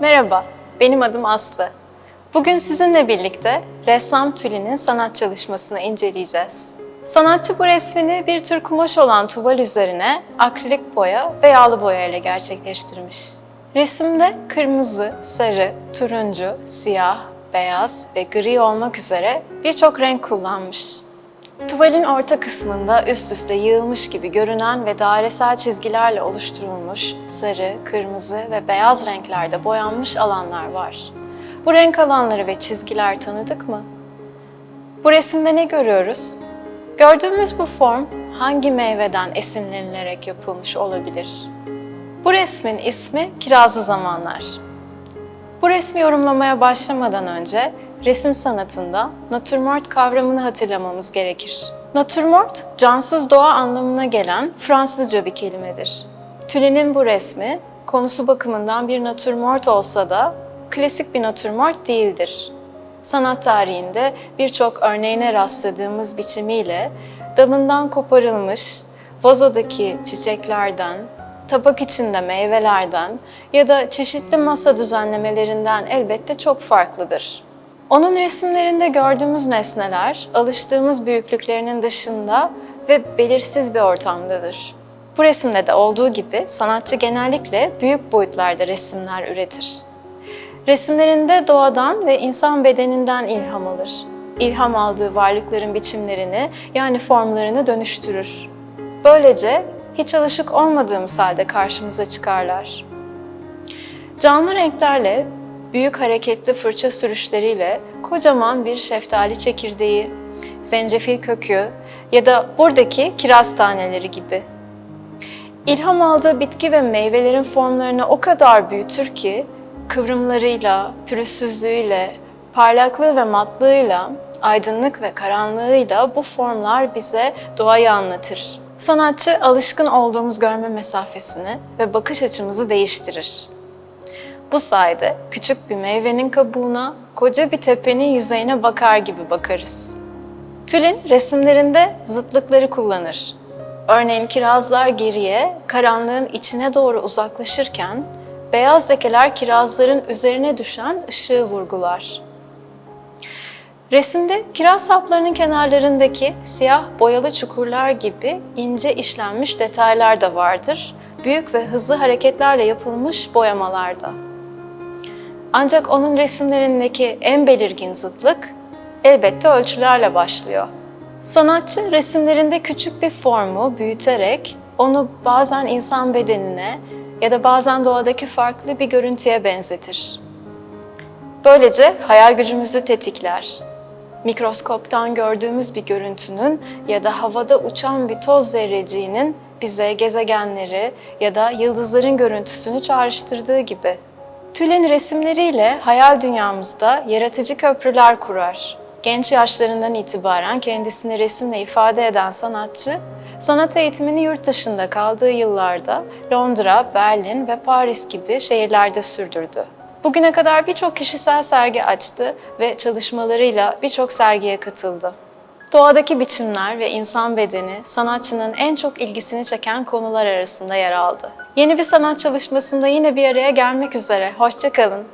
Merhaba, benim adım Aslı. Bugün sizinle birlikte ressam Tülin'in sanat çalışmasını inceleyeceğiz. Sanatçı bu resmini bir tür kumaş olan tuval üzerine akrilik boya ve yağlı boya ile gerçekleştirmiş. Resimde kırmızı, sarı, turuncu, siyah, beyaz ve gri olmak üzere birçok renk kullanmış. Tuvalin orta kısmında üst üste yığılmış gibi görünen ve dairesel çizgilerle oluşturulmuş sarı, kırmızı ve beyaz renklerde boyanmış alanlar var. Bu renk alanları ve çizgiler tanıdık mı? Bu resimde ne görüyoruz? Gördüğümüz bu form hangi meyveden esinlenilerek yapılmış olabilir? Bu resmin ismi Kirazlı Zamanlar. Bu resmi yorumlamaya başlamadan önce resim sanatında natürmort kavramını hatırlamamız gerekir. Natürmort, cansız doğa anlamına gelen Fransızca bir kelimedir. Tülin'in bu resmi, konusu bakımından bir natürmort olsa da klasik bir natürmort değildir. Sanat tarihinde birçok örneğine rastladığımız biçimiyle dalından koparılmış, vazodaki çiçeklerden, tabak içinde meyvelerden ya da çeşitli masa düzenlemelerinden elbette çok farklıdır. Onun resimlerinde gördüğümüz nesneler alıştığımız büyüklüklerinin dışında ve belirsiz bir ortamdadır. Bu resimde de olduğu gibi sanatçı genellikle büyük boyutlarda resimler üretir. Resimlerinde doğadan ve insan bedeninden ilham alır. İlham aldığı varlıkların biçimlerini yani formlarını dönüştürür. Böylece hiç alışık olmadığımız halde karşımıza çıkarlar. Canlı renklerle, büyük hareketli fırça sürüşleriyle kocaman bir şeftali çekirdeği, zencefil kökü ya da buradaki kiraz taneleri gibi. İlham aldığı bitki ve meyvelerin formlarını o kadar büyütür ki kıvrımlarıyla, pürüzsüzlüğüyle, parlaklığı ve matlığıyla, aydınlık ve karanlığıyla bu formlar bize doğayı anlatır. Sanatçı alışkın olduğumuz görme mesafesini ve bakış açımızı değiştirir. Bu sayede küçük bir meyvenin kabuğuna, koca bir tepenin yüzeyine bakar gibi bakarız. Tülin resimlerinde zıtlıkları kullanır. Örneğin kirazlar geriye, karanlığın içine doğru uzaklaşırken, beyaz lekeler kirazların üzerine düşen ışığı vurgular. Resimde kiraz saplarının kenarlarındaki siyah boyalı çukurlar gibi ince işlenmiş detaylar da vardır. Büyük ve hızlı hareketlerle yapılmış boyamalarda. Ancak onun resimlerindeki en belirgin zıtlık elbette ölçülerle başlıyor. Sanatçı resimlerinde küçük bir formu büyüterek onu bazen insan bedenine ya da bazen doğadaki farklı bir görüntüye benzetir. Böylece hayal gücümüzü tetikler. Mikroskoptan gördüğümüz bir görüntünün ya da havada uçan bir toz zerreciğinin bize gezegenleri ya da yıldızların görüntüsünü çağrıştırdığı gibi. Tülin resimleriyle hayal dünyamızda yaratıcı köprüler kurar. Genç yaşlarından itibaren kendisini resimle ifade eden sanatçı, sanat eğitimini yurt dışında kaldığı yıllarda Londra, Berlin ve Paris gibi şehirlerde sürdürdü. Bugüne kadar birçok kişisel sergi açtı ve çalışmalarıyla birçok sergiye katıldı. Doğadaki biçimler ve insan bedeni sanatçının en çok ilgisini çeken konular arasında yer aldı. Yeni bir sanat çalışmasında yine bir araya gelmek üzere. Hoşçakalın.